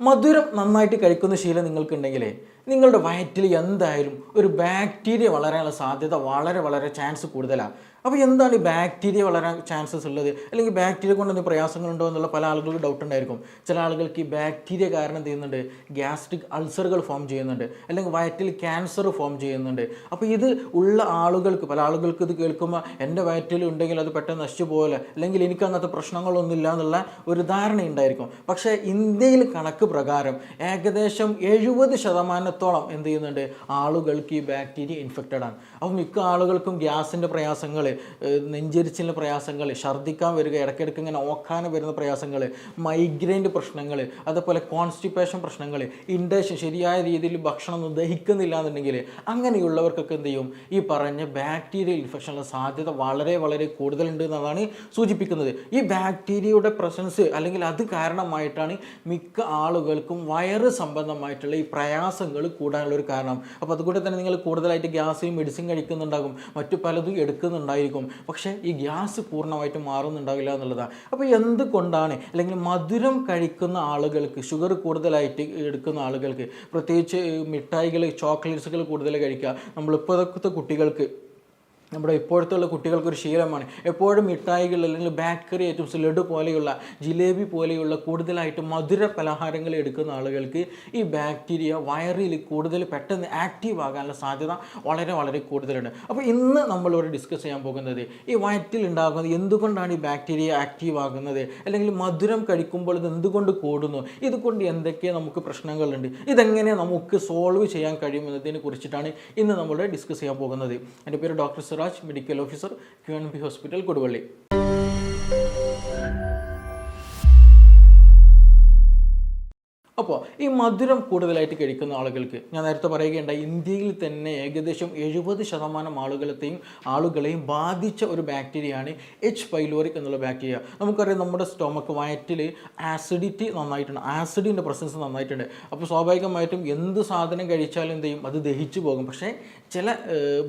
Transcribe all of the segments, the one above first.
മധുരം നന്നായിട്ട് കഴിക്കുന്ന ശീലം നിങ്ങൾക്കുണ്ടെങ്കിലേ നിങ്ങളുടെ വയറ്റിൽ എന്തായാലും ഒരു ബാക്ടീരിയ വളരാനുള്ള സാധ്യത വളരെ വളരെ ചാൻസ് കൂടുതലാണ് അപ്പോൾ എന്താണ് ഈ ബാക്ടീരിയ വളരാൻ ചാൻസസ് ഉള്ളത്? അല്ലെങ്കിൽ ബാക്ടീരിയ കൊണ്ട് എന്തെങ്കിലും പ്രയാസങ്ങളുണ്ടോ എന്നുള്ള പല ആളുകൾക്ക് ഡൗട്ട് ഉണ്ടായിരിക്കും. ചില ആളുകൾക്ക് ഈ ബാക്ടീരിയ കാരണം എന്ത് ചെയ്യുന്നുണ്ട്? ഗ്യാസ്ട്രിക് അൾസറുകൾ ഫോം ചെയ്യുന്നുണ്ട്. അല്ലെങ്കിൽ വയറ്റിൽ ക്യാൻസർ ഫോം ചെയ്യുന്നുണ്ട്. അപ്പോൾ ഇത് ഉള്ള ആളുകൾക്ക് പല ആളുകൾക്ക് ഇത് കേൾക്കുമ്പോൾ എന്റെ വയറ്റിൽ ഉണ്ടെങ്കിൽ അത് പെട്ടെന്ന് നശിച്ചു പോലെ അല്ലെങ്കിൽ എനിക്ക് അങ്ങനത്തെ പ്രശ്നങ്ങളൊന്നുമില്ല എന്നുള്ള ഒരു ധാരണ ഉണ്ടായിരിക്കും. പക്ഷേ ഇന്ത്യയിൽ കണക്ക് പ്രകാരം ഏകദേശം എഴുപത് ശതമാനത്തോളം എന്ത് ചെയ്യുന്നുണ്ട്? ആളുകൾക്ക് ഈ ബാക്ടീരിയ ഇൻഫെക്റ്റഡ് ആണ്. അപ്പോൾ മിക്ക ആളുകൾക്കും ഗ്യാസിന്റെ പ്രയാസങ്ങൾ നെഞ്ചരിച്ചിലിന്റെ പ്രയാസങ്ങൾ ഛർദ്ദിക്കാൻ വരിക ഇടയ്ക്കിടയ്ക്ക് ഇങ്ങനെ ഓക്കാൻ വരുന്ന പ്രയാസങ്ങൾ മൈഗ്രെയിന്റെ പ്രശ്നങ്ങൾ അതുപോലെ കോൺസ്റ്റിപ്പേഷൻ പ്രശ്നങ്ങൾ ഇൻഡേഷൻ ശരിയായ രീതിയിൽ ഭക്ഷണം ഒന്നും ദഹിക്കുന്നില്ല എന്നുണ്ടെങ്കിൽ അങ്ങനെയുള്ളവർക്കൊക്കെ എന്ത് ചെയ്യും? ഈ പറഞ്ഞ ബാക്ടീരിയൽ ഇൻഫെക്ഷനുള്ള സാധ്യത വളരെ വളരെ കൂടുതലുണ്ട് എന്നതാണ് സൂചിപ്പിക്കുന്നത്. ഈ ബാക്ടീരിയയുടെ പ്രസൻസ് അല്ലെങ്കിൽ അത് കാരണമായിട്ടാണ് മിക്ക ആളുകൾക്കും വയറ് സംബന്ധമായിട്ടുള്ള ഈ പ്രയാസങ്ങൾ കൂടാനുള്ള ഒരു കാരണം. അപ്പോൾ അതുകൊണ്ട് തന്നെ നിങ്ങൾ കൂടുതലായിട്ട് ഗ്യാസ് മെഡിസിൻ കഴിക്കുന്നുണ്ടാകും. മറ്റു പലതും എടുക്കുന്നുണ്ടായിരിക്കും പക്ഷേ ഈ ഗ്യാസ് പൂർണമായിട്ട് മാറുന്നുണ്ടാവില്ല എന്നുള്ളതാണ് അപ്പോൾ എന്തുകൊണ്ടാണ്? അല്ലെങ്കിൽ മധുരം കഴിക്കുന്ന ആളുകൾക്ക് ഷുഗർ കൂടുതലായിട്ട് എടുക്കുന്ന ആളുകൾക്ക് പ്രത്യേകിച്ച് മിഠായികൾ ചോക്ലേറ്റ്സുകൾ കൂടുതൽ കഴിക്കുക. നമ്മൾ ഇപ്പോഴത്തെ കുട്ടികൾക്ക് നമ്മുടെ ഇപ്പോഴത്തെ ഉള്ള കുട്ടികൾക്ക് ഒരു ശീലമാണ്. എപ്പോഴും മിഠായികൾ അല്ലെങ്കിൽ ബേക്കറി ഐറ്റംസ് ലഡു പോലെയുള്ള ജിലേബി പോലെയുള്ള കൂടുതലായിട്ട് മധുര പലഹാരങ്ങൾ എടുക്കുന്ന ആളുകൾക്ക് ഈ ബാക്ടീരിയ വയറിൽ കൂടുതൽ പെട്ടെന്ന് ആക്റ്റീവ് ആകാനുള്ള സാധ്യത വളരെ വളരെ കൂടുതലുണ്ട് അപ്പോൾ ഇന്ന് നമ്മളിവിടെ ഡിസ്കസ് ചെയ്യാൻ പോകുന്നത് ഈ വയറ്റിൽ ഉണ്ടാകുന്നത് എന്തുകൊണ്ടാണ് ഈ ബാക്ടീരിയ ആക്റ്റീവ് ആകുന്നത്? അല്ലെങ്കിൽ മധുരം കഴിക്കുമ്പോൾ ഇത് എന്തുകൊണ്ട് കൂടുന്നു? ഇതുകൊണ്ട് എന്തൊക്കെ നമുക്ക് പ്രശ്നങ്ങളുണ്ട്? ഇതെങ്ങനെ നമുക്ക് സോൾവ് ചെയ്യാൻ കഴിയുമെന്നതിനെ കുറിച്ചിട്ടാണ് ഇന്ന് നമ്മൾ ഡിസ്കസ് ചെയ്യാൻ പോകുന്നത്. എന്റെ പേര് doctor Siraj medical officer Q N B hospital Koduvally. അപ്പോൾ ഈ മധുരം കൂടുതലായിട്ട് കഴിക്കുന്ന ആളുകൾക്ക് ഞാൻ നേരത്തെ പറയുകയുണ്ടായി ഇന്ത്യയിൽ തന്നെ ഏകദേശം എഴുപത് ശതമാനം ആളുകളെയും ആളുകളെയും ബാധിച്ച ഒരു ബാക്ടീരിയയാണ് എച്ച് പൈലോറിക് എന്നുള്ള ബാക്ടീരിയ നമുക്കറിയാം നമ്മുടെ സ്റ്റൊമക്ക് വയറ്റിൽ ആസിഡിറ്റി നന്നായിട്ടുണ്ട്. ആസിഡിന്റെ പ്രസൻസ് നന്നായിട്ടുണ്ട്. അപ്പോൾ സ്വാഭാവികമായിട്ടും എന്ത് സാധനം കഴിച്ചാലും എന്ത് ചെയ്യും? അത് ദഹിച്ചു പോകും. പക്ഷേ ചില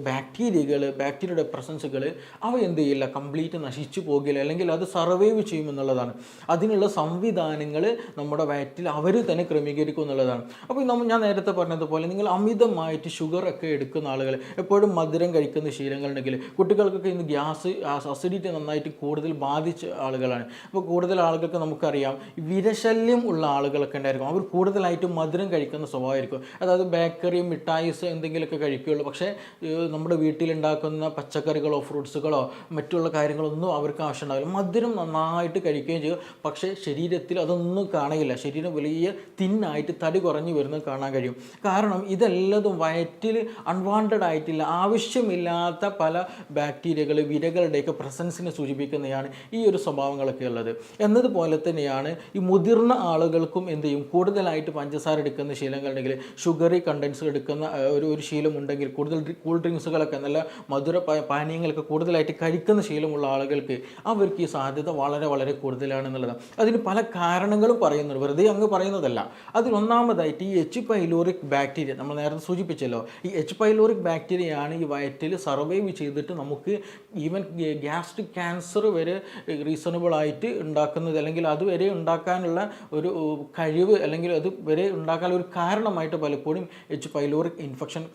ബാക്ടീരിയകൾ ബാക്ടീരിയയുടെ പ്രസൻസുകൾ അവ എന്ത് ചെയ്യില്ല? കംപ്ലീറ്റ് നശിച്ചു പോകില്ല. അല്ലെങ്കിൽ അത് സർവൈവ് ചെയ്യുമെന്നുള്ളതാണ്. അതിനുള്ള സംവിധാനങ്ങൾ നമ്മുടെ വയറ്റിൽ അവർ തന്നെ ക്രമീകരിക്കും എന്നുള്ളതാണ്. അപ്പോൾ നമ്മൾ ഞാൻ നേരത്തെ പറഞ്ഞതുപോലെ നിങ്ങൾ അമിതമായിട്ട് ഷുഗർ ഒക്കെ എടുക്കുന്ന ആളുകൾ എപ്പോഴും മധുരം കഴിക്കുന്ന ശീലങ്ങളുണ്ടെങ്കിൽ കുട്ടികൾക്കൊക്കെ ഇന്ന് ഗ്യാസ് അസിഡിറ്റി നന്നായിട്ട് കൂടുതൽ ബാധിച്ച ആളുകളാണ്. അപ്പോൾ കൂടുതൽ ആളുകൾക്ക് നമുക്കറിയാം വിരശല്യം ഉള്ള ആളുകളൊക്കെ ഉണ്ടായിരിക്കും. അവർ കൂടുതലായിട്ട് മധുരം കഴിക്കുന്ന സ്വഭാവമായിരിക്കും. അതായത് ബേക്കറി മിഠായിസ് എന്തെങ്കിലുമൊക്കെ കഴിക്കുകയുള്ളൂ. പക്ഷേ നമ്മുടെ വീട്ടിലുണ്ടാക്കുന്ന പച്ചക്കറികളോ ഫ്രൂട്ട്സുകളോ മറ്റുള്ള കാര്യങ്ങളൊന്നും അവർക്ക് ആവശ്യമുണ്ടാവില്ല. മധുരം നന്നായിട്ട് കഴിക്കുകയും ചെയ്യും. പക്ഷേ ശരീരത്തിൽ അതൊന്നും കാണുകയില്ല ശരീരം വലിയ തിന്നായിട്ട് തടി കുറഞ്ഞു വരുന്നത് കാണാൻ കഴിയും. കാരണം ഇതെല്ലതും വയറ്റിൽ അൺവാണ്ടഡ് ആയിട്ടില്ല. ആവശ്യമില്ലാത്ത പല ബാക്ടീരിയകൾ വിരകളുടെയൊക്കെ പ്രസൻസിനെ സൂചിപ്പിക്കുന്നതാണ് ഈ ഒരു സ്വഭാവങ്ങളൊക്കെ ഉള്ളത്. എന്നതുപോലെ തന്നെയാണ് ഈ മുതിർന്ന ആളുകൾക്കും എന്ത് ചെയ്യും? കൂടുതലായിട്ട് പഞ്ചസാര എടുക്കുന്ന ശീലങ്ങളുണ്ടെങ്കിൽ ഷുഗറി കണ്ടൻസ് എടുക്കുന്ന ഒരു ഒരു ശീലം ഉണ്ടെങ്കിൽ കൂടുതൽ കൂൾ ഡ്രിങ്ക്സുകളൊക്കെ നല്ല മധുര പാനീയങ്ങളൊക്കെ കൂടുതലായിട്ട് കഴിക്കുന്ന ശീലമുള്ള ആളുകൾക്ക് അവർക്ക് ഈ സാധ്യത വളരെ വളരെ കൂടുതലാണെന്നുള്ളതാണ് അതിന് പല കാരണങ്ങളും പറയുന്നുണ്ട്. വെറുതെ അങ്ങ് പറയുന്നതല്ല. അതിൽ ഒന്നാമതായിട്ട് ഈ എച്ച് പൈലോറിക് ബാക്ടീരിയ നമ്മൾ നേരത്തെ സൂചിപ്പിച്ചല്ലോ ഈ എച്ച് പൈലോറിക് ബാക്ടീരിയയാണ് ഈ വയറ്റിൽ സർവൈവ് ചെയ്തിട്ട് നമുക്ക് ഈവൻ ഗ്യാസ്ട്രിക് ക്യാൻസർ വരെ റീസണബിൾ ആയിട്ട് ഉണ്ടാക്കുന്നത് അല്ലെങ്കിൽ അതുവരെ ഉണ്ടാക്കാനുള്ള ഒരു കഴിവ് അല്ലെങ്കിൽ അതുവരെ ഉണ്ടാക്കാനുള്ള ഒരു കാരണമായിട്ട് പലപ്പോഴും H pyloric infection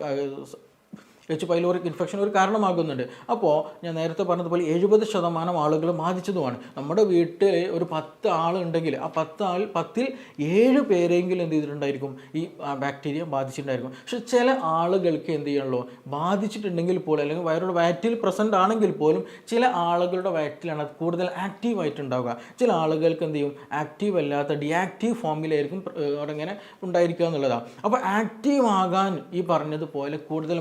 H pyloric infection ഒരു കാരണമാകുന്നുണ്ട്. അപ്പോൾ ഞാൻ നേരത്തെ പറഞ്ഞതുപോലെ എഴുപത് ശതമാനം ആളുകൾ ബാധിച്ചതുമാണ്. നമ്മുടെ വീട്ടിൽ ഒരു പത്ത് ആളുണ്ടെങ്കിൽ ആ പത്ത് ആൾ പത്തിൽ ഏഴ് പേരെങ്കിലും എന്ത് ചെയ്തിട്ടുണ്ടായിരിക്കും? ഈ ബാക്ടീരിയ ബാധിച്ചിട്ടുണ്ടായിരിക്കും. പക്ഷെ ചില ആളുകൾക്ക് എന്ത് ചെയ്യണല്ലോ ബാധിച്ചിട്ടുണ്ടെങ്കിൽ പോലും അല്ലെങ്കിൽ വയറുടെ വയറ്റിൽ പ്രസന്റ് ആണെങ്കിൽ പോലും ചില ആളുകളുടെ വയറ്റിലാണ് അത് കൂടുതൽ ആക്റ്റീവ് ആയിട്ടുണ്ടാവുക. ചില ആളുകൾക്ക് എന്ത് ചെയ്യും? ആക്റ്റീവ് അല്ലാത്ത ഡിയാക്റ്റീവ് ഫോമിലായിരിക്കും അവിടെ ഇങ്ങനെ ഉണ്ടായിരിക്കുക എന്നുള്ളതാണ് അപ്പോൾ ആക്റ്റീവ് ആകാൻ ഈ പറഞ്ഞതുപോലെ കൂടുതൽ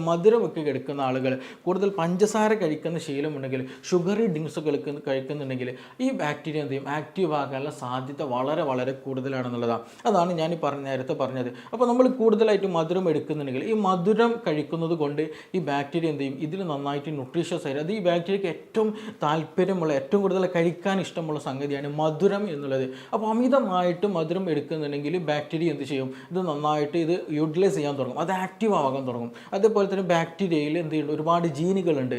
മധുരമൊക്കെ കഴിക്കുന്ന ആളുകൾ കൂടുതൽ പഞ്ചസാര കഴിക്കുന്ന ശീലമുണ്ടെങ്കിൽ ഷുഗറി ഡ്രിങ്ക്സ് കഴിക്കുന്ന കഴിക്കുന്നുണ്ടെങ്കിൽ ഈ ബാക്ടീരിയ എന്ത് ചെയ്യും? ആക്റ്റീവ് ആകാനുള്ള സാധ്യത വളരെ വളരെ കൂടുതലാണെന്നുള്ളതാണ്. അതാണ് ഞാൻ ഈ പറഞ്ഞ നേരത്തെ പറഞ്ഞത്. അപ്പോൾ നമ്മൾ കൂടുതലായിട്ട് മധുരം എടുക്കുന്നുണ്ടെങ്കിൽ ഈ മധുരം കഴിക്കുന്നത് കൊണ്ട് ഈ ബാക്ടീരിയ എന്ത് ചെയ്യും? ഇതിൽ നന്നായിട്ട് ന്യൂട്രീഷ്യസ് ആയി അത് ഈ ബാക്ടീരിയക്ക് ഏറ്റവും താല്പര്യമുള്ള ഏറ്റവും കൂടുതൽ കഴിക്കാൻ ഇഷ്ടമുള്ള സംഗതിയാണ് മധുരം എന്നുള്ളത്. അപ്പോൾ അമിതമായിട്ട് മധുരം എടുക്കുന്നുണ്ടെങ്കിൽ ബാക്ടീരിയ എന്ത് ചെയ്യും? ഇത് നന്നായിട്ട് ഇത് യൂട്ടിലൈസ് ചെയ്യാൻ തുടങ്ങും. അത് ആക്റ്റീവ് ആകാൻ തുടങ്ങും. അതേപോലെ തന്നെ ബാക്ടീരിയ ബാക്ടീരിയയിൽ എന്ത് ഒരുപാട് ജീനുകളുണ്ട്.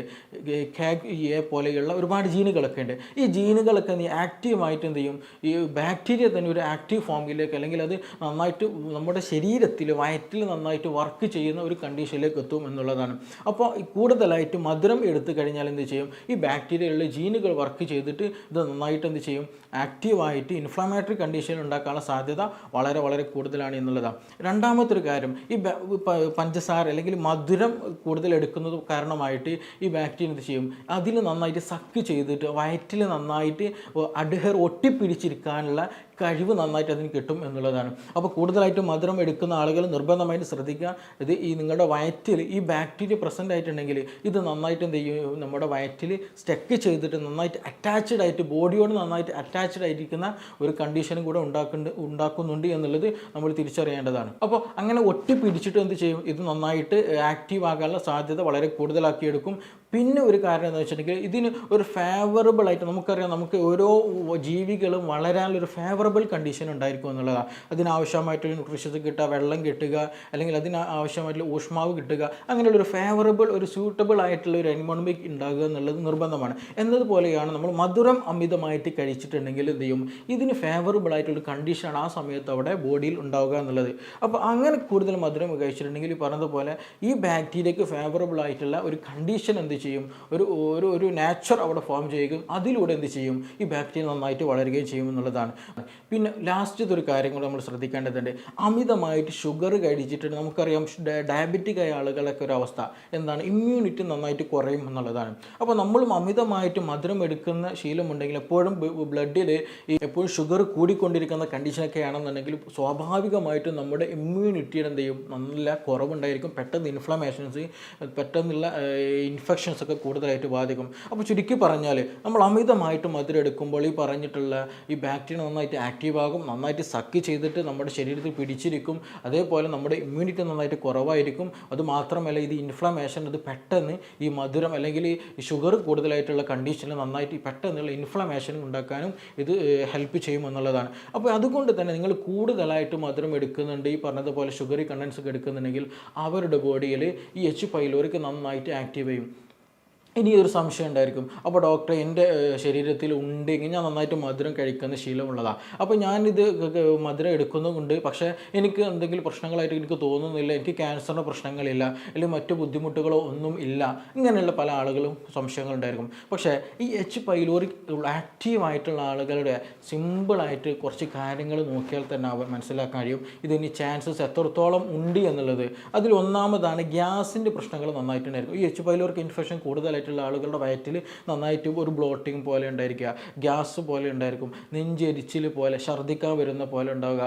കാക്യെ പോലെയുള്ള ഒരുപാട് ജീനുകളൊക്കെ ഉണ്ട്. ഈ ജീനുകളൊക്കെ നീ ആക്റ്റീവായിട്ട് എന്ത് ചെയ്യും? ഈ ബാക്ടീരിയ തന്നെ ഒരു ആക്റ്റീവ് ഫോമിലേക്ക് അല്ലെങ്കിൽ അത് നന്നായിട്ട് നമ്മുടെ ശരീരത്തിൽ വയറ്റിൽ നന്നായിട്ട് വർക്ക് ചെയ്യുന്ന ഒരു കണ്ടീഷനിലേക്ക് എത്തും എന്നുള്ളതാണ്. അപ്പോൾ കൂടുതലായിട്ട് മധുരം എടുത്തു കഴിഞ്ഞാൽ എന്ത് ചെയ്യും? ഈ ബാക്ടീരിയയിലുള്ള ജീനുകൾ വർക്ക് ചെയ്തിട്ട് ഇത് നന്നായിട്ട് എന്ത് ചെയ്യും? ആക്റ്റീവായിട്ട് ഇൻഫ്ലമേറ്ററി കണ്ടീഷൻ ഉണ്ടാക്കാനുള്ള സാധ്യത വളരെ വളരെ കൂടുതലാണ് എന്നുള്ളതാണ്. രണ്ടാമത്തെ ഒരു കാര്യം ഈ പഞ്ചസാര അല്ലെങ്കിൽ മധുരം കൂടുതൽ എടുക്കുന്നത് കാരണമായിട്ട് ഈ ബാക്ടീരിയ എന്ത് ചെയ്യും? അതിൽ നന്നായിട്ട് സക്ക് ചെയ്തിട്ട് വയറ്റിൽ നന്നായിട്ട് അഡ്ഹർ ഒട്ടിപ്പിടിച്ചിരിക്കാനുള്ള കഴിവ് നന്നായിട്ട് അതിന് കിട്ടും എന്നുള്ളതാണ്. അപ്പോൾ കൂടുതലായിട്ട് മധുരം എടുക്കുന്ന ആളുകൾ നിർബന്ധമായിട്ട് ശ്രദ്ധിക്കുക. ഇത് ഈ നിങ്ങളുടെ വയറ്റിൽ ഈ ബാക്ടീരിയ പ്രസന്റ് ആയിട്ടുണ്ടെങ്കിൽ ഇത് നന്നായിട്ട് എന്ത് ചെയ്യും? നമ്മുടെ വയറ്റിൽ സ്റ്റക്ക് ചെയ്തിട്ട് നന്നായിട്ട് അറ്റാച്ച്ഡ് ആയിട്ട് ബോഡിയോട് നന്നായിട്ട് അറ്റാച്ച്ഡ് ആയിരിക്കുന്ന ഒരു കണ്ടീഷനും കൂടെ ഉണ്ടാക്കുന്നുണ്ട് ഉണ്ടാക്കുന്നുണ്ട് എന്നുള്ളത് നമ്മൾ തിരിച്ചറിയേണ്ടതാണ്. അപ്പോൾ അങ്ങനെ ഒട്ടി പിടിച്ചിട്ട് എന്ത് ചെയ്യും? ഇത് നന്നായിട്ട് ആക്റ്റീവ് ആകാനുള്ള സാധ്യത വളരെ കൂടുതലാക്കിയെടുക്കും. പിന്നെ ഒരു കാരണം എന്ന് വെച്ചിട്ടുണ്ടെങ്കിൽ ഇതിന് ഒരു ഫേവറബിൾ ആയിട്ട് നമുക്കറിയാം നമുക്ക് ഓരോ ജീവികളും ഒരു ഫേവറബിൾ കണ്ടീഷൻ ഉണ്ടായിരിക്കും എന്നുള്ളതാണ് അതിനാവശ്യമായിട്ടുള്ള ന്യൂട്രീഷ്യസ് കിട്ടുക വെള്ളം കിട്ടുക അല്ലെങ്കിൽ അതിന് ആവശ്യമായിട്ടുള്ള ഊഷ്മാവ് കിട്ടുക അങ്ങനെയുള്ള ഒരു ഫേവറബിൾ ഒരു സ്യൂട്ടബിൾ ആയിട്ടുള്ള ഒരു എൻവോൺമെന്റ് ഉണ്ടാകുക എന്നുള്ളത് നിർബന്ധമാണ്. എന്നതുപോലെയാണ് നമ്മൾ മധുരം അമിതമായിട്ട് കഴിച്ചിട്ടുണ്ടെങ്കിൽ എന്ത് ചെയ്യും? ഇതിന് ഫേവറബിൾ ആയിട്ടുള്ള കണ്ടീഷനാണ് ആ സമയത്ത് അവിടെ ബോഡിയിൽ ഉണ്ടാവുക എന്നുള്ളത്. അപ്പോൾ അങ്ങനെ കൂടുതൽ മധുരം കഴിച്ചിട്ടുണ്ടെങ്കിൽ പറഞ്ഞതുപോലെ ഈ ബാക്ടീരിയക്ക് ഫേവറബിൾ ആയിട്ടുള്ള ഒരു കണ്ടീഷൻ എന്ത് ചെയ്യും. ഒരു ഒരു ഒരു നാച്ചർ അവിടെ ഫോം ചെയ്യുകയും അതിലൂടെ എന്ത് ചെയ്യും? ഈ ബാക്ടീരിയ നന്നായിട്ട് വളരുകയും ചെയ്യും എന്നുള്ളതാണ്. പിന്നെ ലാസ്റ്റത്തെ ഒരു കാര്യം കൂടെ നമ്മൾ ശ്രദ്ധിക്കേണ്ടതുണ്ട്. അമിതമായിട്ട് ഷുഗർ കഴിച്ചിട്ട് നമുക്കറിയാം ഡയബറ്റിക് ആയ ആളുകളൊക്കെ ഒരു അവസ്ഥ. എന്താണ്? ഇമ്മ്യൂണിറ്റി നന്നായിട്ട് കുറയും എന്നുള്ളതാണ്. അപ്പോൾ നമ്മളും അമിതമായിട്ട് മധുരം എടുക്കുന്ന ശീലമുണ്ടെങ്കിൽ എപ്പോഴും ബ്ലഡിൽ ഈ എപ്പോഴും ഷുഗർ കൂടിക്കൊണ്ടിരിക്കുന്ന കണ്ടീഷനൊക്കെ ആണെന്നുണ്ടെങ്കിൽ സ്വാഭാവികമായിട്ടും നമ്മുടെ ഇമ്മ്യൂണിറ്റിയുടെ എന്ത് ചെയ്യും? നല്ല കുറവുണ്ടായിരിക്കും. പെട്ടെന്ന് ഇൻഫ്ലമേഷൻസ് പെട്ടെന്നുള്ള ഇൻഫെക്ഷൻസ് ഒക്കെ കൂടുതലായിട്ട് ബാധിക്കും. അപ്പോൾ ചുരുക്കി പറഞ്ഞാൽ നമ്മൾ അമിതമായിട്ട് മധുരം എടുക്കുമ്പോൾ ഈ പറഞ്ഞിട്ടുള്ള ഈ ബാക്ടീരിയ നന്നായിട്ട് ആക്റ്റീവ് ആകും നന്നായിട്ട് സക്ക് ചെയ്തിട്ട് നമ്മുടെ ശരീരത്തിൽ പിടിച്ചിരിക്കും അതേപോലെ നമ്മുടെ ഇമ്മ്യൂണിറ്റി നന്നായിട്ട് കുറവായിരിക്കും. അതുമാത്രമല്ല ഇത് ഇൻഫ്ലമേഷൻ അത് പെട്ടെന്ന് ഈ മധുരം അല്ലെങ്കിൽ ഈ ഷുഗർ കൂടുതലായിട്ടുള്ള കണ്ടീഷനിൽ നന്നായിട്ട് പെട്ടെന്നുള്ള ഇൻഫ്ലമേഷൻ ഉണ്ടാക്കാനും ഇത് ഹെൽപ്പ് ചെയ്യും എന്നുള്ളതാണ്. അപ്പോൾ അതുകൊണ്ട് തന്നെ നിങ്ങൾ കൂടുതലായിട്ട് മധുരം എടുക്കുന്നുണ്ട് ഈ പറഞ്ഞതുപോലെ ഷുഗറി കണ്ടൻസ് ഒക്കെ എടുക്കുന്നുണ്ടെങ്കിൽ അവരുടെ ബോഡിയിൽ ഈ എച്ച് പൈലോറിക്ക് നന്നായിട്ട് ആക്റ്റീവ് ചെയ്യും ഒരു സംശയം ഉണ്ടായിരിക്കും. അപ്പോൾ ഡോക്ടർ എന്റെ ശരീരത്തിൽ ഉണ്ടെങ്കിൽ ഞാൻ നന്നായിട്ട് മധുരം കഴിക്കുന്ന ശീലമുള്ളതാണ് അപ്പോൾ ഞാനിത് മധുരം എടുക്കുന്നുമുണ്ട്. പക്ഷേ എനിക്ക് എന്തെങ്കിലും പ്രശ്നങ്ങളായിട്ട് എനിക്ക് തോന്നുന്നില്ല. എനിക്ക് ക്യാൻസറിന്റെ പ്രശ്നങ്ങളില്ല. അല്ലെങ്കിൽ മറ്റു ബുദ്ധിമുട്ടുകളോ ഒന്നും ഇല്ല. ഇങ്ങനെയുള്ള പല ആളുകളും സംശയങ്ങളുണ്ടായിരിക്കും പക്ഷേ ഈ എച്ച് പൈലോറി ആക്റ്റീവായിട്ടുള്ള ആളുകളുടെ സിമ്പിളായിട്ട് കുറച്ച് കാര്യങ്ങൾ നോക്കിയാൽ തന്നെ അവർ മനസ്സിലാക്കാൻ കഴിയും. ഇതിന് ചാൻസസ് എത്രത്തോളം ഉണ്ട് എന്നുള്ളത്. അതിൽ ഒന്നാമതാണ് ഗ്യാസിന്റെ പ്രശ്നങ്ങൾ നന്നായിട്ടുണ്ടായിരിക്കും. ഈ എച്ച് പൈലോറിക്ക് ഇൻഫെക്ഷൻ കൂടുതലായിട്ടുള്ള ആളുകളുടെ വയറ്റിൽ നന്നായിട്ട് ഒരു ബ്ലോട്ടിങ് പോലെ ഉണ്ടായിരിക്കുക ഗ്യാസ് പോലെ ഉണ്ടായിരിക്കും നെഞ്ചെരിച്ചിൽ പോലെ ഛർദ്ദിക്കാൻ വരുന്ന പോലെ ഉണ്ടാവുക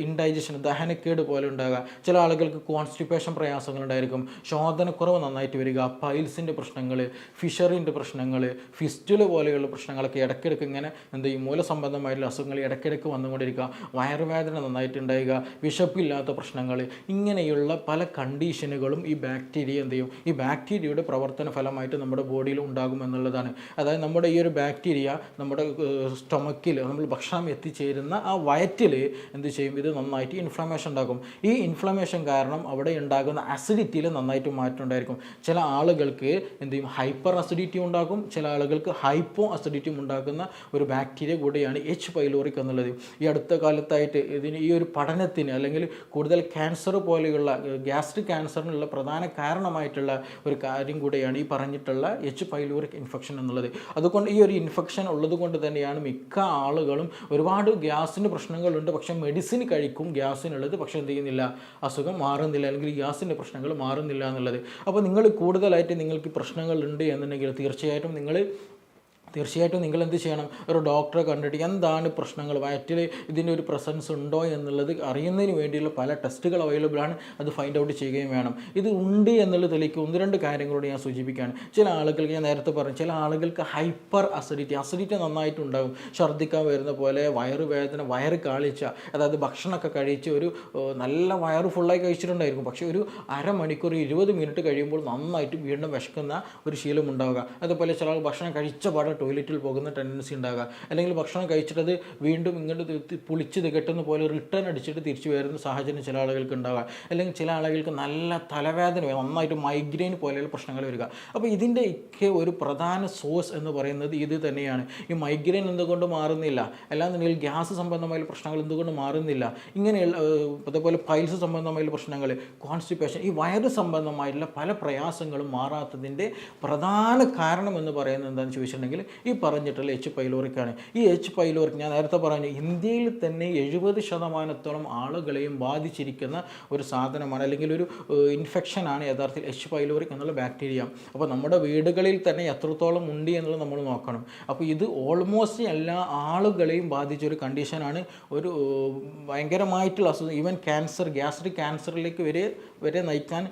ഇൻഡൈജഷൻ ദഹനക്കേട് പോലെ ഉണ്ടാവുക ചില ആളുകൾക്ക് കോൺസ്റ്റിപ്പേഷൻ പ്രയാസങ്ങൾ ഉണ്ടായിരിക്കും ശോധനക്കുറവ് നന്നായിട്ട് വരിക പൈൽസിന്റെ പ്രശ്നങ്ങൾ ഫിഷറിന്റെ പ്രശ്നങ്ങൾ ഫിസ്റ്റുല പോലെയുള്ള പ്രശ്നങ്ങളൊക്കെ ഇടയ്ക്കിടയ്ക്ക് ഇങ്ങനെ എന്ത് ചെയ്യും മൂലസംബന്ധമായിട്ടുള്ള അസുഖങ്ങൾ ഇടയ്ക്കിടയ്ക്ക് വന്നുകൊണ്ടിരിക്കുക വയറുവേദന നന്നായിട്ട് ഉണ്ടാവുക വിശപ്പില്ലാത്ത പ്രശ്നങ്ങൾ ഇങ്ങനെയുള്ള പല കണ്ടീഷനുകളും ഈ ബാക്ടീരിയ എന്ത് ചെയ്യും ഈ ബാക്ടീരിയയുടെ പ്രവർത്തന ഫലമായിട്ട് നമ്മുടെ ബോഡിയിൽ ഉണ്ടാകും എന്നുള്ളതാണ്. അതായത് നമ്മുടെ ഈ ഒരു ബാക്ടീരിയ നമ്മുടെ സ്റ്റൊമക്കിൽ നമ്മൾ ഭക്ഷണം എത്തിച്ചേരുന്ന ആ വയറ്റിൽ എന്ത് ചെയ്യും? ഇത് നന്നായിട്ട് ഇൻഫ്ലമേഷൻ ഉണ്ടാക്കും. ഈ ഇൻഫ്ലമേഷൻ കാരണം അവിടെ ഉണ്ടാകുന്ന അസിഡിറ്റിയിൽ നന്നായിട്ട് മാറ്റം ഉണ്ടായിരിക്കും. ചില ആളുകൾക്ക് എന്ത് ചെയ്യും? ഹൈപ്പർ അസിഡിറ്റി ഉണ്ടാക്കും ചില ആളുകൾക്ക് ഹൈപ്പോ അസിഡിറ്റിയും ഉണ്ടാക്കുന്ന ഒരു ബാക്ടീരിയ കൂടെയാണ് എച്ച് പൈലോറിക് എന്നുള്ളത്. ഈ അടുത്ത കാലത്തായിട്ട് ഇതിന് ഈ ഒരു പഠനത്തിന് അല്ലെങ്കിൽ കൂടുതൽ ക്യാൻസർ പോലെയുള്ള ഗ്യാസ്ട്രിക് ക്യാൻസറിനുള്ള പ്രധാന കാരണമായിട്ടുള്ള ഒരു കാര്യം കൂടെയാണ് ഈ പറഞ്ഞിട്ടുള്ള എച്ച് പൈലൂറിക് ഇൻഫെക്ഷൻ എന്നുള്ളത്. അതുകൊണ്ട് ഈ ഒരു ഇൻഫെക്ഷൻ ഉള്ളത് കൊണ്ട് തന്നെയാണ് മിക്ക ആളുകളും ഒരുപാട് ഗ്യാസിന്റെ പ്രശ്നങ്ങളുണ്ട്. പക്ഷേ മെഡിസിൻ കഴിക്കും ഗ്യാസിനുള്ളത്. പക്ഷേ എന്ത് ചെയ്യുന്നില്ല? അസുഖം മാറുന്നില്ല. അല്ലെങ്കിൽ ഗ്യാസിന്റെ പ്രശ്നങ്ങൾ മാറുന്നില്ല എന്നുള്ളത്. അപ്പോൾ നിങ്ങൾ കൂടുതലായിട്ട് നിങ്ങൾക്ക് പ്രശ്നങ്ങളുണ്ട് എന്നുണ്ടെങ്കിൽ തീർച്ചയായിട്ടും നിങ്ങൾ തീർച്ചയായിട്ടും നിങ്ങൾ എന്ത് ചെയ്യണം? ഒരു ഡോക്ടറെ കണ്ടിട്ട് എന്താണ് പ്രശ്നങ്ങൾ? വയറ്റിൽ ഇതിന്റെ ഒരു പ്രസൻസ് ഉണ്ടോ എന്നുള്ളത് അറിയുന്നതിന് വേണ്ടിയുള്ള പല ടെസ്റ്റുകൾ അവൈലബിൾ ആണ്. അത് ഫൈൻഡ് ഔട്ട് ചെയ്യുകയും വേണം. ഇത് ഉണ്ട് എന്നുള്ളത് തെളിയിക്കും ഒന്ന് രണ്ട് കാര്യങ്ങളോട് ഞാൻ സൂചിപ്പിക്കുകയാണ്. ചില ആളുകൾക്ക് ഞാൻ നേരത്തെ പറഞ്ഞു ചില ആളുകൾക്ക് ഹൈപ്പർ അസിഡിറ്റി അസിഡിറ്റി നന്നായിട്ടുണ്ടാകും. ഛർദ്ദിക്കാൻ വരുന്ന പോലെ വയറ് വേദന വയറ് കാളിച്ച അതായത് ഭക്ഷണമൊക്കെ കഴിച്ച് ഒരു നല്ല വയറ് ഫുള്ളായി കഴിച്ചിട്ടുണ്ടായിരിക്കും. പക്ഷേ ഒരു അരമണിക്കൂർ ഇരുപത് മിനിറ്റ് കഴിയുമ്പോൾ നന്നായിട്ട് വീണ്ടും വിശക്കുന്ന ഒരു ശീലം ഉണ്ടാവുക. അതുപോലെ ചില ആൾ ഭക്ഷണം കഴിച്ച പാടെ ടോയ്ലറ്റിൽ പോകുന്ന ടെൻഡൻസി ഉണ്ടാകുക അല്ലെങ്കിൽ ഭക്ഷണം കഴിച്ചിട്ടത് വീണ്ടും ഇങ്ങോട്ട് പുളിച്ച് തികട്ടുന്ന പോലെ റിട്ടേൺ അടിച്ചിട്ട് തിരിച്ചു വരുന്ന സാഹചര്യം ചില ആളുകൾക്ക് ഉണ്ടാകുക അല്ലെങ്കിൽ ചില ആളുകൾക്ക് നല്ല തലവേദന നന്നായിട്ട് മൈഗ്രെയിൻ പോലെയുള്ള പ്രശ്നങ്ങൾ വരിക. അപ്പോൾ ഇതിന്റെ ഒക്കെ ഒരു പ്രധാന സോഴ്സ് എന്ന് പറയുന്നത് ഇത് തന്നെയാണ്. ഈ മൈഗ്രെയിൻ എന്തുകൊണ്ട് മാറുന്നില്ല? അല്ലാന്നുണ്ടെങ്കിൽ ഗ്യാസ് സംബന്ധമായ പ്രശ്നങ്ങൾ എന്തുകൊണ്ട് മാറുന്നില്ല? ഇങ്ങനെയുള്ള അതേപോലെ പൈൽസ് സംബന്ധമായ പ്രശ്നങ്ങൾ കോൺസ്റ്റിപ്പേഷൻ ഈ വയറ് സംബന്ധമായിട്ടുള്ള പല പ്രയാസങ്ങളും മാറാത്തതിന്റെ പ്രധാന കാരണം എന്ന് പറയുന്നത് എന്താണെന്ന് ചോദിച്ചിട്ടുണ്ടെങ്കിൽ ഈ പറഞ്ഞിട്ടുള്ള എച്ച് പൈലോറിക്കാണ് ഈ എച്ച് പൈലോറിക് ഞാൻ നേരത്തെ പറഞ്ഞു ഇന്ത്യയിൽ തന്നെ എഴുപത് ശതമാനത്തോളം ആളുകളെയും ബാധിച്ചിരിക്കുന്ന ഒരു സാധനമാണ് അല്ലെങ്കിൽ ഒരു ഇൻഫെക്ഷനാണ് യഥാർത്ഥത്തിൽ എച്ച് പൈലോറിക് എന്നുള്ള ബാക്ടീരിയ അപ്പോൾ നമ്മുടെ വീടുകളിൽ തന്നെ എത്രത്തോളം ഉണ്ട് എന്നുള്ളത് നമ്മൾ നോക്കണം. അപ്പോൾ ഇത് ഓൾമോസ്റ്റ് എല്ലാ ആളുകളെയും ബാധിച്ച ഒരു കണ്ടീഷനാണ് ഒരു ഭയങ്കരമായിട്ടുള്ള അസുഖം ഈവൻ ക്യാൻസർ ഗ്യാസ്ട്രിക് ക്യാൻസറിലേക്ക് വരെ വരെ നയിക്കാൻ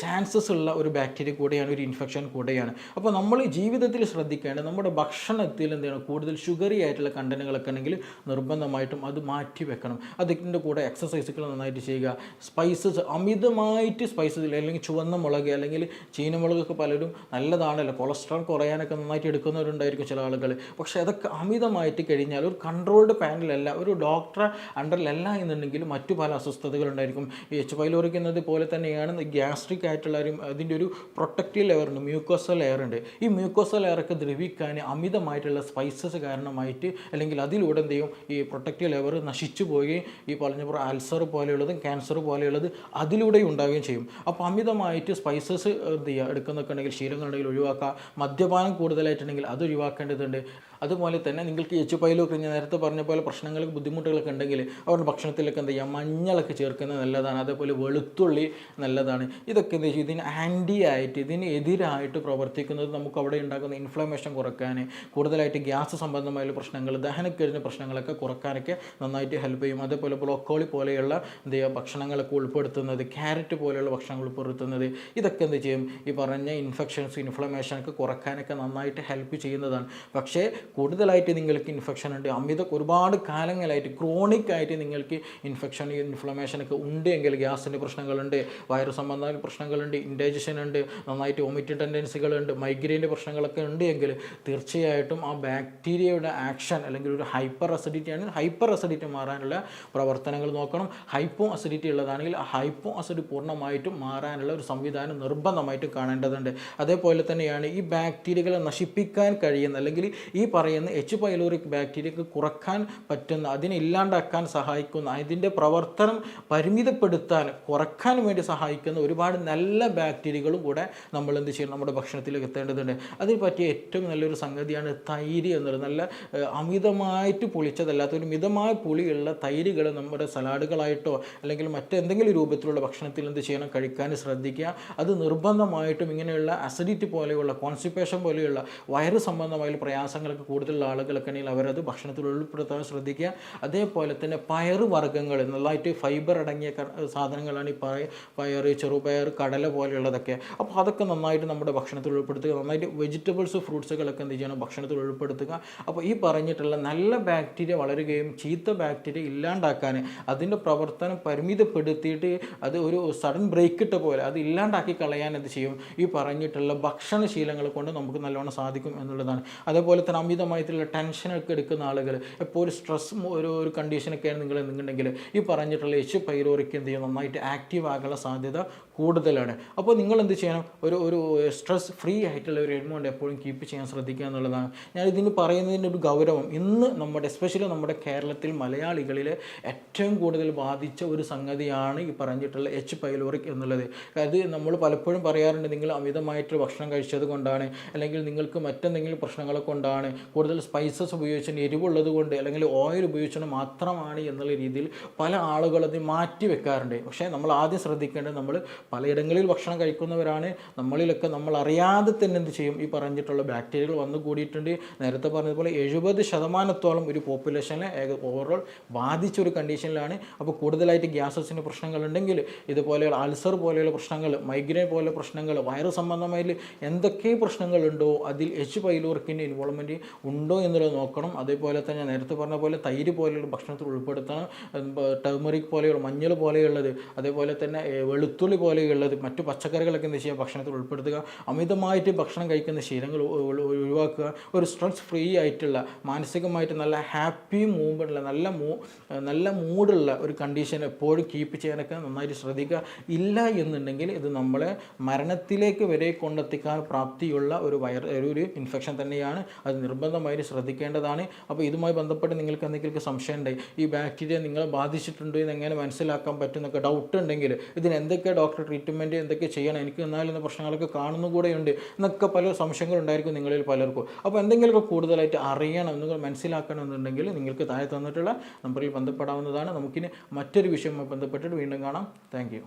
ചാൻസസ് ഉള്ള ഒരു ബാക്ടീരിയ കൂടെയാണ് ഒരു ഇൻഫെക്ഷൻ കൂടെയാണ്. അപ്പോൾ നമ്മൾ ജീവിതത്തിൽ ശ്രദ്ധിക്കേണ്ടത് നമ്മുടെ ഭക്ഷണത്തിൽ എന്താണ് കൂടുതൽ ഷുഗറി ആയിട്ടുള്ള കണ്ടന്റുകളൊക്കെ ഉണ്ടെങ്കിൽ നിർബന്ധമായിട്ടും അത് മാറ്റി വെക്കണം. അതിന്റെ കൂടെ എക്സസൈസുകൾ നന്നായിട്ട് ചെയ്യുക. സ്പൈസസ് അമിതമായിട്ട് സ്പൈസസ് അല്ലെങ്കിൽ ചുവന്ന മുളക് അല്ലെങ്കിൽ ചീനമുളകൊക്കെ പലരും നല്ലതാണല്ലോ. കൊളസ്ട്രോൾ കുറയാനൊക്കെ നന്നായിട്ട് എടുക്കുന്നവരുണ്ടായിരിക്കും ചില ആളുകൾ. പക്ഷേ അതൊക്കെ അമിതമായിട്ട് കഴിഞ്ഞാൽ ഒരു കൺട്രോൾഡ് പാനലല്ല ഒരു ഡോക്ടറെ അണ്ടറിലല്ല എന്നുണ്ടെങ്കിൽ മറ്റു പല അസ്വസ്ഥതകളുണ്ടായിരിക്കും എച്ച് പൈലോറിക്കുന്നത് പോലെ തന്നെയാണ് ഗ്യാസ്ട്രിക് ആയിട്ടുള്ളവരും അതിന്റെ ഒരു പ്രൊട്ടക്റ്റീവ് ലെയർ ഉണ്ട്. മ്യൂക്കോസൽ ലെയർ ഉണ്ട്. ഈ മ്യൂക്കോസൽ ലെയറൊക്കെ ദ്രവിക്കാൻ അമിതമായിട്ടുള്ള സ്പൈസസ് കാരണമായിട്ട് അല്ലെങ്കിൽ അതിലൂടെ എന്ത് ചെയ്യും? ഈ പ്രൊട്ടക്റ്റീവ് ലെവർ നശിച്ചു പോവുകയും ഈ പറഞ്ഞ അൾസർ പോലെയുള്ളതും ക്യാൻസർ പോലെയുള്ളത് അതിലൂടെ ഉണ്ടാവുകയും ചെയ്യും. അപ്പോൾ അമിതമായിട്ട് സ്പൈസസ് എന്ത് ചെയ്യുക? എടുക്കുന്നൊക്കെ ഉണ്ടെങ്കിൽ ശീലങ്ങളുണ്ടെങ്കിൽ ഒഴിവാക്കുക. മദ്യപാനം കൂടുതലായിട്ടുണ്ടെങ്കിൽ അത് ഒഴിവാക്കേണ്ടതുണ്ട്. അതുപോലെ തന്നെ നിങ്ങൾക്ക് എച്ച് പൈലൊക്കെ ഞാൻ നേരത്തെ പറഞ്ഞ പോലെ പ്രശ്നങ്ങൾക്ക് ബുദ്ധിമുട്ടുകളൊക്കെ ഉണ്ടെങ്കിൽ അവരുടെ ഭക്ഷണത്തിലൊക്കെ എന്ത് ചെയ്യുക മഞ്ഞളൊക്കെ ചേർക്കുന്നത് നല്ലതാണ്. അതേപോലെ വെളുത്തുള്ളി നല്ലതാണ്. ഇതൊക്കെ എന്താ ചെയ്യും? ഇതിന് ആന്റി ആയിട്ട് ഇതിന് എതിരായിട്ട് പ്രവർത്തിക്കുന്നത് നമുക്ക് അവിടെ ഉണ്ടാക്കുന്ന ഇൻഫ്ലമേഷൻ കുറയ്ക്കാൻ കൂടുതലായിട്ട് ഗ്യാസ് സംബന്ധമായ പ്രശ്നങ്ങൾ ദഹനക്കെഴിഞ്ഞ പ്രശ്നങ്ങളൊക്കെ കുറക്കാനൊക്കെ നന്നായിട്ട് ഹെൽപ്പ് ചെയ്യും. അതേപോലെ ബ്രോക്കോളി പോലെയുള്ള എന്ത് ചെയ്യുക ഭക്ഷണങ്ങളൊക്കെ ഉൾപ്പെടുത്തുന്നത് ക്യാരറ്റ് പോലെയുള്ള ഭക്ഷണങ്ങൾ ഉൾപ്പെടുത്തുന്നത് ഇതൊക്കെ എന്ത് ചെയ്യും? ഈ പറഞ്ഞ ഇൻഫെക്ഷൻസ് ഇൻഫ്ലമേഷനൊക്കെ കുറയ്ക്കാനൊക്കെ നന്നായിട്ട് ഹെൽപ്പ് ചെയ്യുന്നതാണ്. പക്ഷേ കൂടുതലായിട്ട് നിങ്ങൾക്ക് ഇൻഫെക്ഷൻ ഉണ്ട്. അമിത ഒരുപാട് കാലങ്ങളായിട്ട് ക്രോണിക് ആയിട്ട് നിങ്ങൾക്ക് ഇൻഫെക്ഷൻ ഇൻഫ്ലമേഷൻ ഒക്കെ ഉണ്ട് എങ്കിൽ ഗ്യാസിന്റെ പ്രശ്നങ്ങളുണ്ട് വയറു സംബന്ധമായ പ്രശ്നങ്ങളുണ്ട് ഇൻഡൈജഷൻ ഉണ്ട് നന്നായിട്ട് ഒമിറ്റി ടെൻഡൻസികളുണ്ട് മൈഗ്രെയിന്റെ പ്രശ്നങ്ങളൊക്കെ ഉണ്ട് എങ്കിൽ തീർച്ചയായിട്ടും ആ ബാക്ടീരിയയുടെ ആക്ഷൻ അല്ലെങ്കിൽ ഒരു ഹൈപ്പർ അസിഡിറ്റി ആണെങ്കിൽ ഹൈപ്പർ അസിഡിറ്റി മാറാനുള്ള പ്രവർത്തനങ്ങൾ നോക്കണം. ഹൈപ്പോ അസിഡിറ്റി ഉള്ളതാണെങ്കിൽ ആ ഹൈപ്പോ അസിഡ് പൂർണമായിട്ടും മാറാനുള്ള ഒരു സംവിധാനം നിർബന്ധമായിട്ട് കാണേണ്ടതുണ്ട്. അതേപോലെ തന്നെയാണ് ഈ ബാക്ടീരിയകളെ നശിപ്പിക്കാൻ കഴിയുന്ന അല്ലെങ്കിൽ ഈ പറയുന്ന എച്ച് പൈലോറിക് ബാക്ടീരിയക്ക് കുറയ്ക്കാൻ പറ്റുന്ന അതിനെ ഇല്ലാണ്ടാക്കാൻ സഹായിക്കുന്ന അതിന്റെ പ്രവർത്തനം പരിമിതപ്പെടുത്താൻ കുറയ്ക്കാൻ വേണ്ടി സഹായിക്കുന്ന ഒരുപാട് നല്ല ബാക്ടീരിയകളും കൂടെ നമ്മൾ എന്ത് ചെയ്യണം നമ്മുടെ ഭക്ഷണത്തിലേക്ക് എത്തേണ്ടതുണ്ട്. അതിന് പറ്റിയ ഏറ്റവും നല്ലൊരു സംഗതിയാണ് തൈര് എന്നുള്ളത് നല്ല അമിതമായിട്ട് പുളിച്ചതല്ലാത്ത ഒരു മിതമായ പുളിയുള്ള തൈരുകൾ നമ്മുടെ സലാഡുകളായിട്ടോ അല്ലെങ്കിൽ മറ്റെന്തെങ്കിലും രൂപത്തിലുള്ള ഭക്ഷണത്തിൽ എന്ത് ചെയ്യണം കഴിക്കാൻ ശ്രദ്ധിക്കുക. അത് നിർബന്ധമായിട്ടും ഇങ്ങനെയുള്ള അസിഡിറ്റി പോലെയുള്ള കോൺസ്റ്റിപ്പേഷൻ പോലെയുള്ള വയറ് സംബന്ധമായ പ്രയാസങ്ങളൊക്കെ കൂടുതലുള്ള ആളുകളൊക്കെ ആണെങ്കിൽ അവരത് ഭക്ഷണത്തിൽ ഉൾപ്പെടുത്താൻ ശ്രദ്ധിക്കുക. അതേപോലെ തന്നെ പയർ വർഗങ്ങൾ നല്ലതായിട്ട് ഫൈബർ അടങ്ങിയ സാധനങ്ങളാണ് ഈ പയ പയർ ചെറുപയർ കടല പോലെയുള്ളതൊക്കെ. അപ്പോൾ അതൊക്കെ നന്നായിട്ട് നമ്മുടെ ഭക്ഷണത്തിൽ ഉൾപ്പെടുത്തുക. നന്നായിട്ട് വെജിറ്റബിൾസ് ഫ്രൂട്ട്സുകളൊക്കെ എന്ത് ചെയ്യണം? ഭക്ഷണത്തിൽ ഉൾപ്പെടുത്തുക. അപ്പോൾ ഈ പറഞ്ഞിട്ടുള്ള നല്ല ബാക്ടീരിയ വളരുകയും ചീത്ത ബാക്ടീരിയ ഇല്ലാണ്ടാക്കാൻ അതിന്റെ പ്രവർത്തനം പരിമിതപ്പെടുത്തിയിട്ട് അത് ഒരു സഡൻ ബ്രേക്ക് ഇട്ട പോലെ അത് ഇല്ലാണ്ടാക്കി കളയാൻ എന്ത് ചെയ്യും? ഈ പറഞ്ഞിട്ടുള്ള ഭക്ഷണശീലങ്ങൾ കൊണ്ട് നമുക്ക് നല്ലോണം സാധിക്കും എന്നുള്ളതാണ്. അതേപോലെ തന്നെ അമിതമായിട്ടുള്ള ടെൻഷനൊക്കെ എടുക്കുന്ന ആളുകൾ ഒരു സ്ട്രെസ് ഒരു ഒരു കണ്ടീഷനൊക്കെയാണ് നിങ്ങൾ നിങ്ങളുണ്ടെങ്കിൽ ഈ പറഞ്ഞിട്ടുള്ള എച്ച് പൈറോറിക്ക് എന്ത് ചെയ്യും? നന്നായിട്ട് ആക്റ്റീവ് ആകാനുള്ള സാധ്യത കൂടുതലാണ്. അപ്പോൾ നിങ്ങൾ എന്ത് ചെയ്യണം? ഒരു ഒരു സ്ട്രെസ് ഫ്രീ ആയിട്ടുള്ള ഒരു എമൗണ്ട് എപ്പോഴും കീപ്പ് ചെയ്യാൻ ശ്രദ്ധിക്കുക എന്നുള്ളതാണ്. ഞാൻ ഇതിന് പറയുന്നതിന്റെ ഒരു ഗൗരവം ഇന്ന് നമ്മുടെ എസ്പെഷ്യലി നമ്മുടെ കേരളത്തിൽ മലയാളികളിൽ ഏറ്റവും കൂടുതൽ ബാധിച്ച ഒരു സംഗതിയാണ് ഈ പറഞ്ഞിട്ടുള്ള എച്ച് പൈലോറിക് എന്നുള്ളത്. അത് നമ്മൾ പലപ്പോഴും പറയാറുണ്ട് നിങ്ങൾ അമിതമായിട്ട് ഭക്ഷണം കഴിച്ചത് കൊണ്ടാണ് അല്ലെങ്കിൽ നിങ്ങൾക്ക് മറ്റെന്തെങ്കിലും പ്രശ്നങ്ങളെ കൊണ്ടാണ്. കൂടുതൽ സ്പൈസസ് ഉപയോഗിച്ചാൽ എരിവുള്ളത് കൊണ്ട് അല്ലെങ്കിൽ ഓയിൽ ഉപയോഗിച്ചത് മാത്രമാണ് എന്നുള്ള രീതിയിൽ പല ആളുകളത് മാറ്റി വെക്കാറുണ്ട്. പക്ഷേ നമ്മൾ ആദ്യം ശ്രദ്ധിക്കേണ്ടത് നമ്മൾ പലയിടങ്ങളിൽ ഭക്ഷണം കഴിക്കുന്നവരാണ്. നമ്മളിലൊക്കെ നമ്മൾ അറിയാതെ തന്നെ എന്ത് ചെയ്യും? ഈ പറഞ്ഞിട്ടുള്ള ബാക്ടീരിയകൾ വന്നു കൂടിയിട്ടുണ്ട്. നേരത്തെ പറഞ്ഞതുപോലെ എഴുപത് ശതമാനത്തോളം ഒരു പോപ്പുലേഷനെ ഏക ഓവറോൾ ബാധിച്ച ഒരു കണ്ടീഷനിലാണ് അപ്പോൾ കൂടുതലായിട്ട് ഗ്യാസസിന് പ്രശ്നങ്ങളുണ്ടെങ്കിൽ ഇതുപോലെയുള്ള അൾസർ പോലെയുള്ള പ്രശ്നങ്ങൾ മൈഗ്രെയിൻ പോലെയുള്ള പ്രശ്നങ്ങൾ വയറ് സംബന്ധമായി എന്തൊക്കെ പ്രശ്നങ്ങളുണ്ടോ അതിൽ എച്ച് പൈലോർക്കിന്റെ ഇൻവോൾവ്മെന്റ് ഉണ്ടോ എന്നുള്ളത് നോക്കണം. അതേപോലെ തന്നെ നേരത്തെ പറഞ്ഞ പോലെ തൈര് പോലെയുള്ള ഭക്ഷണത്തിൽ ഉൾപ്പെടുത്തണം. ടേമറിക് പോലെയുള്ള മഞ്ഞൾ പോലെയുള്ളത്. അതേപോലെ തന്നെ വെളുത്തുള്ളി വെളുത്തുള്ളി പോലെയുള്ളത് മറ്റു പച്ചക്കറികളൊക്കെ എന്ത് ചെയ്യുക? ഭക്ഷണത്തിൽ ഉൾപ്പെടുത്തുക. അമിതമായിട്ട് ഭക്ഷണം കഴിക്കുന്ന ശീലങ്ങൾ ഒഴിവാക്കുക. ഒരു സ്ട്രെസ് ഫ്രീ ആയിട്ടുള്ള മാനസികമായിട്ട് നല്ല ഹാപ്പി മൂവ്മെന്റുള്ള നല്ല മൂ നല്ല മൂഡുള്ള ഒരു കണ്ടീഷൻ എപ്പോഴും കീപ്പ് ചെയ്യാനൊക്കെ നന്നായിട്ട് ശ്രദ്ധിക്കുക. ഇല്ല എന്നുണ്ടെങ്കിൽ ഇത് നമ്മളെ മരണത്തിലേക്ക് വരെ കൊണ്ടെത്തിക്കാൻ പ്രാപ്തിയുള്ള ഒരു ഒരു ഒരു ഇൻഫെക്ഷൻ തന്നെയാണ്. അത് നിർബന്ധമായിട്ട് ശ്രദ്ധിക്കേണ്ടതാണ്. അപ്പോൾ ഇതുമായി ബന്ധപ്പെട്ട് നിങ്ങൾക്ക് എന്തെങ്കിലും സംശയം ഉണ്ടെങ്കിൽ ഈ ബാക്ടീരിയ നിങ്ങളെ ബാധിച്ചിട്ടുണ്ടോ എന്ന് എങ്ങനെ മനസ്സിലാക്കാൻ പറ്റുന്നൊക്കെ ഡൗട്ട് ഉണ്ടെങ്കിൽ ഇതിന് എന്തൊക്കെ ഡോക്ടർ ട്രീറ്റ്മെന്റ് എന്തൊക്കെ ചെയ്യണം എനിക്ക് എന്നാലും പ്രശ്നങ്ങളൊക്കെ കാണുന്നു കൂടെയുണ്ട് എന്നൊക്കെ പല സംശയങ്ങളുണ്ടായിരിക്കും നിങ്ങളിൽ പലർക്കും. അപ്പോൾ എന്തെങ്കിലുമൊക്കെ കൂടുതലായിട്ട് അറിയണം നിങ്ങൾ മനസ്സിലാക്കണം എന്നുണ്ടെങ്കിൽ നിങ്ങൾക്ക് താഴെ തന്നിട്ടുള്ള നമ്പറിൽ ബന്ധപ്പെടാവുന്നതാണ്. നമുക്കിനി മറ്റൊരു വിഷയവുമായി ബന്ധപ്പെട്ടിട്ട് വീണ്ടും കാണാം. താങ്ക്